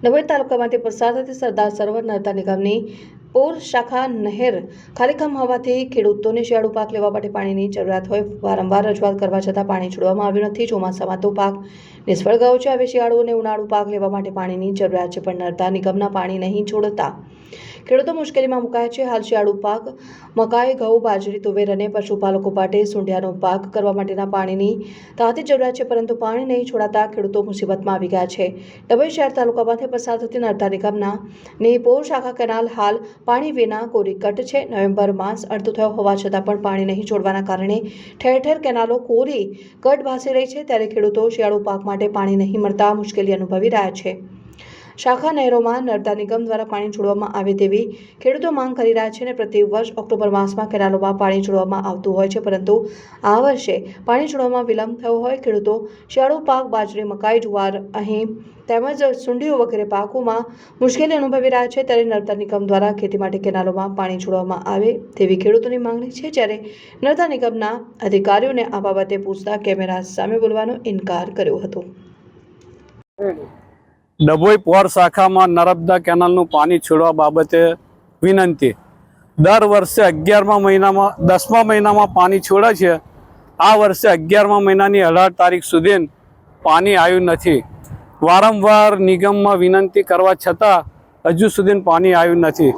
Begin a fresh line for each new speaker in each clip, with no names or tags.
ડભોઈ તાલુકામાંથી પસાર થતી સરદાર સરોવર નર્મદા નિગમની પોર શાખા નહેર ખાલીખમ હોવાથી ખેડૂતોને શિયાળુ પાક લેવા માટે પાણીની જરૂરિયાત હોય, વારંવાર રજૂઆત કરવા છતાં પાણી છોડવામાં આવ્યું નથી. ચોમાસામાં તો પાક નિષ્ફળ ગયો છે. હવે શિયાળુ અને ઉનાળુ પાક લેવા માટે પાણીની જરૂરિયાત છે, પણ નર્મદા નિગમના પાણી નહીં છોડતા ખેડૂતો મુશ્કેલીમાં મુકાયા છે. હાલ શિયાળુ પાક, મકાઈ, ઘઉં, બાજરી, તુવેર અને પશુપાલકો માટે સૂંઢિયાનો પાક કરવા માટેના પાણીની તાતી જરૂરિયાત છે, પરંતુ પાણી નહીં છોડાતા ખેડૂતો મુસીબતમાં આવી ગયા છે. ડભોઈ શહેર તાલુકામાંથી પસાર થતી નર્મદા નિગમના નિપોર શાખા કેનાલ હાલ પાણી વિના કોરી કટ છે. નવેમ્બર માસ અડધો થયો હોવા છતાં પણ પાણી નહીં છોડવાના કારણે ઠેર ઠેર કેનાલો કોરી કટ ભાસી રહી છે. ત્યારે ખેડૂતો શિયાળુ પાક માટે પાણી નહીં મળતા મુશ્કેલી અનુભવી રહ્યા છે. શાખા નહેરોમાં નર્મદા નિગમ દ્વારા પાણી છોડવામાં આવે તેવી ખેડૂતો માંગ કરી રહ્યા છે અને પ્રતિ વર્ષ ઓક્ટોબર માસમાં કેનાલોમાં પાણી છોડવામાં આવતું હોય છે, પરંતુ આ વર્ષે પાણી છોડવામાં વિલંબ થયો હોય. ખેડૂતો શિયાળુ પાક, બાજરી, મકાઈ, જુવાર અહીં તેમજ સુંડીઓ વગેરે પાકોમાં મુશ્કેલી અનુભવી રહ્યા છે ત્યારે નર્મદા નિગમ દ્વારા ખેતી માટે કેનાલોમાં પાણી છોડવામાં આવે તેવી ખેડૂતોની માંગણી છે. જ્યારે નર્મદા નિગમના અધિકારીઓને આ બાબતે પૂછતા કેમેરા સામે બોલવાનો ઇનકાર કર્યો હતો.
ડભોઈ પોર શાખામાં નર્મદા કેનાલનું પાણી છોડવા બાબતે વિનંતી. દર વર્ષે અગિયારમા મહિનામાં, દસમા મહિનામાં પાણી છોડે છે. આ વર્ષે અગિયારમા મહિનાની અઢાર તારીખ સુધી પાણી આવ્યું નથી. વારંવાર નિગમમાં વિનંતી કરવા છતાં હજુ સુધી પાણી આવ્યું નથી.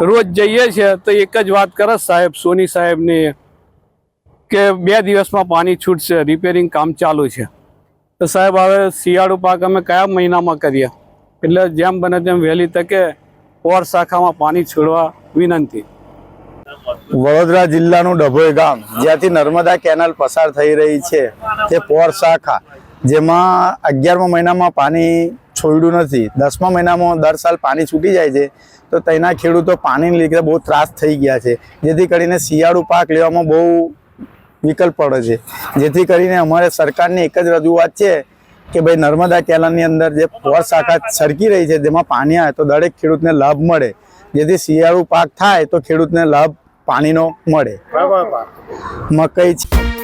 રોજ જઈએ છીએ તો એક જ વાત કરે સાહેબ, સોની સાહેબની, કે બે દિવસમાં પાણી છૂટશે રિપેરિંગ કામ ચાલુ છે. તો સાહેબ, હવે શિયાળુ પાક અમે કયા મહિનામાં કરીએ? એટલે જેમ બને તેમ વહેલી તકે ઓર શાખામાં પાણી છોડવા વિનંતી.
વડોદરા જિલ્લાનું ડભોઈ ગામ, જ્યાંથી નર્મદા કેનાલ પસાર થઈ રહી છે, તે પોર શાખા, જેમાં અગિયારમા મહિનામાં પાણી છોડ્યું નથી, દસમા મહિનામાં દર સાલ પાણી છૂટી જાય છે, તો તેના ખેડૂતો પાણીને લીધે બહુ ત્રાસ થઈ ગયા છે, જેથી કરીને શિયાળુ પાક લેવામાં બહુ વિકલ્પ પડે છે. જેથી કરીને અમારે સરકારની એક જ રજૂઆત છે કે ભાઈ નર્મદા કેનાલની અંદર જે પોર શાખા સરકી રહી છે જેમાં પાણી આવે તો દરેક ખેડૂતને લાભ મળે. જેથી શિયાળુ પાક થાય તો ખેડૂતને લાભ પાણીનો મળે. મકઈ છે.